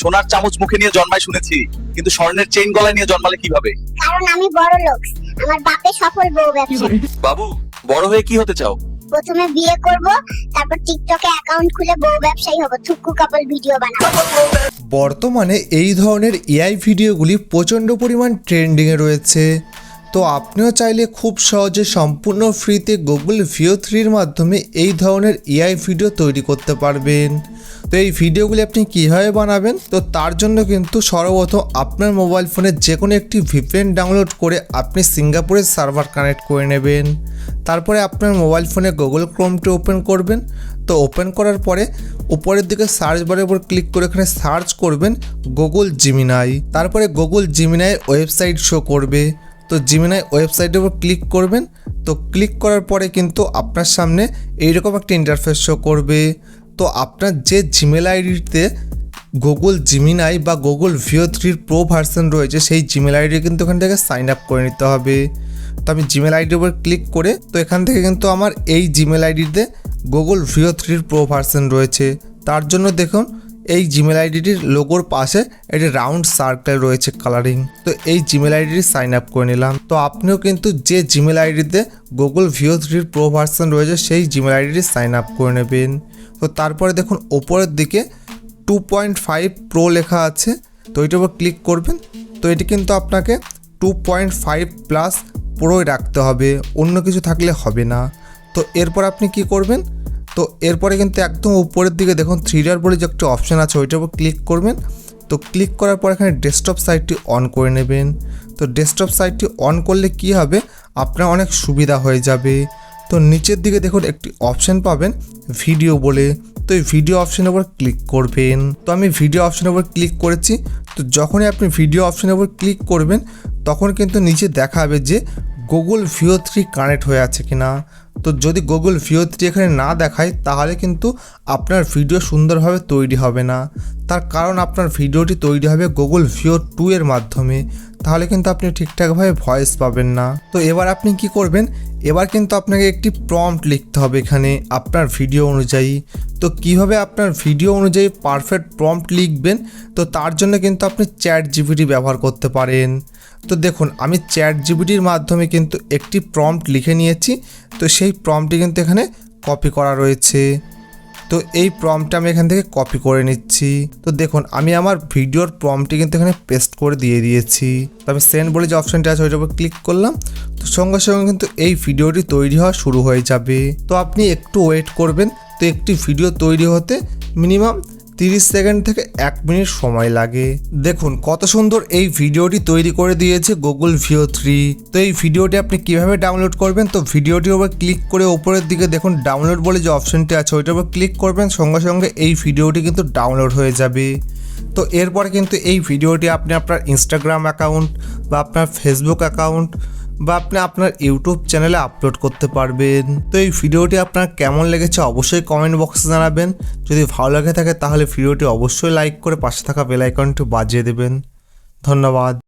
সোনার চামচ মুখে নিয়ে জন্মায় শুনেছি কিন্তু স্বর্ণের চেইন গলায় নিয়ে জন্মালে কীভাবে? কারণ আমি বড় লোক আমার বাপে সফল বউ ব্যবসায়ী। বাবু বড় হয়ে কি হতে চাও? প্রথমে বিয়ে করব তারপর টিকটকে অ্যাকাউন্ট খুলে বউ ব্যবসায়ী হব থুকু কাপল ভিডিও বানাবো। বর্তমানে এই ধরনের এআই ভিডিওগুলি প্রচণ্ড পরিমাণ ট্রেন্ডিংয়ে রয়েছে। তো আপনিও চাইলে খুব সহজে সম্পূর্ণ ফ্রিতে গুগল ভিও থ্রির মাধ্যমে এই ধরনের এআই ভিডিও তৈরি করতে পারবেন। তো এই ভিডিওগুলি আপনি কীভাবে বানাবেন? তো তার জন্য কিন্তু সর্বপ্রথম আপনার মোবাইল ফোনে যে কোনো একটি ভিপিএন ডাউনলোড করে আপনি সিঙ্গাপুরের সার্ভার কানেক্ট করে নেবেন। তারপরে আপনার মোবাইল ফোনে গুগল ক্রোমটি ওপেন করবেন। তো ওপেন করার পরে উপরের দিকে সার্চ বারের উপর ক্লিক করে এখানে সার্চ করবেন গুগল জিমিনাই। তারপরে গুগল জিমিনাই ওয়েবসাইট শো করবে। তো জিমিনাই ওয়েবসাইটের উপর ক্লিক করবেন। তো ক্লিক করার পরে কিন্তু আপনার সামনে এইরকম একটা ইন্টারফেস শো করবে। তো আপনার যে জিমেল আইডিতে গুগল জিমিনাই বা গুগল ভিও থ্রির প্রো ভার্সন রয়েছে, সেই জিমেল আইডি কিন্তু এখান থেকে সাইন আপ করে নিতে হবে। তো আমি জিমেল আইডির উপর ক্লিক করে, তো এখান থেকে কিন্তু আমার এই জিমেল আইডিতে গুগল ভিও থ্রির প্রো ভার্সন রয়েছে। তার জন্য দেখুন এই জিমেল আইডিটির লোগোর পাশে একটি রাউন্ড সার্কেল রয়েছে কালারিং তো এই জিমেল আইডিটি সাইন আপ করে নিলাম। তো আপনিও কিন্তু যে জিমেল আইডিতে গুগল ভিও থ্রির প্রো ভার্সন রয়েছে, সেই জিমেল আইডিটি সাইন আপ করে নেবেন। তো তারপরে দেখুন, ওপরের দিকে টু পয়েন্ট ফাইভ প্রো লেখা আছে। তো এটার উপর ক্লিক করবেন। তো এটি কিন্তু আপনাকে টু পয়েন্ট ফাইভ প্লাস প্রোই রাখতে হবে। অন্য কিছু থাকলে হবে না। তো এরপর আপনি কি করবেন? তো এরপরে কিন্তু একদম উপরের দিকে দেখুন থ্রি ডট বলে যে একটা অপশান আছে, ওইটার উপর ক্লিক করবেন। তো ক্লিক করার পর এখানে ডেস্কটপ সাইটটি অন করে নেবেন। তো ডেস্কটপ সাইটটি অন করলে কি হবে? আপনার অনেক সুবিধা হয়ে যাবে। তো নিচের দিকে দেখুন একটি অপশান পাবেন ভিডিও বলে। তো এই ভিডিও অপশানের উপর ক্লিক করবেন। তো আমি ভিডিও অপশানের উপর ক্লিক করেছি। তো যখনই আপনি ভিডিও অপশানের উপর ক্লিক করবেন, তখন কিন্তু নিচে দেখাবে যে গুগল ভিও থ্রি কানেক্ট হয়ে আছে কি না তো যদি গুগল ভিও থ্রি এখানে না দেখায়, তাহলে কিন্তু আপনার ভিডিও সুন্দরভাবে তৈরি হবে না। তার কারণ আপনার ভিডিওটি তৈরি হবে গুগল ভিও টু এর মাধ্যমে। তাহলে কিন্তু আপনি ঠিকঠাকভাবে ভয়েস পাবেন না। তো এবার আপনি কি করবেন? এবার কিন্তু আপনাকে একটি প্রম্পট লিখতে হবে এখানে, আপনার ভিডিও অনুযায়ী। তো কীভাবে আপনার ভিডিও অনুযায়ী পারফেক্ট প্রম্পট লিখবেন? তো তার জন্য কিন্তু আপনি চ্যাট জিপিটি ব্যবহার করতে পারেন। তো দেখুন, আমি চ্যাট জিবিটির মাধ্যমে কিন্তু একটি প্রম্পট লিখে নিয়েছি। তো সেই প্রম্পটটি কিন্তু এখানে কপি করা রয়েছে। তো এই প্রম্পটটা আমি এখান থেকে কপি করে নিচ্ছি। তো দেখুন, আমি আমার ভিডিওর প্রম্পটটি কিন্তু এখানে পেস্ট করে দিয়ে দিয়েছি। তো আমি সেন্ড বলে যে অপশানটি আছে, ওইটার উপর ক্লিক করলাম। তো সঙ্গে সঙ্গে কিন্তু এই ভিডিওটি তৈরি হওয়া শুরু হয়ে যাবে। তো আপনি একটু ওয়েট করবেন। তো একটি ভিডিও তৈরি হতে মিনিমাম তিরিশ সেকেন্ড থেকে এক মিনিট সময় লাগে। দেখুন, কত সুন্দর এই ভিডিওটি তৈরি করে দিয়েছে গুগল ভিও থ্রি। তো এই ভিডিওটি আপনি কীভাবে ডাউনলোড করবেন? তো ভিডিওটির উপর ক্লিক করে ওপরের দিকে দেখুন, ডাউনলোড বলে যে অপশনটি আছে, ওইটার উপর ক্লিক করবেন, সঙ্গে সঙ্গে এই ভিডিওটি কিন্তু ডাউনলোড হয়ে যাবে। তো এরপরে কিন্তু এই ভিডিওটি আপনি আপনার ইনস্টাগ্রাম অ্যাকাউন্ট বা আপনার ফেসবুক অ্যাকাউন্ট বা আপনি আপনার ইউটিউব চ্যানেলে আপলোড করতে পারবেন। তো এই ভিডিওটি আপনার কেমন লেগেছে অবশ্যই কমেন্ট বক্সে জানাবেন। যদি ভালো লেগে থাকে তাহলে ভিডিওটি অবশ্যই লাইক করে পাশে থাকা বেল আইকনটি বাজিয়ে দেবেন। ধন্যবাদ।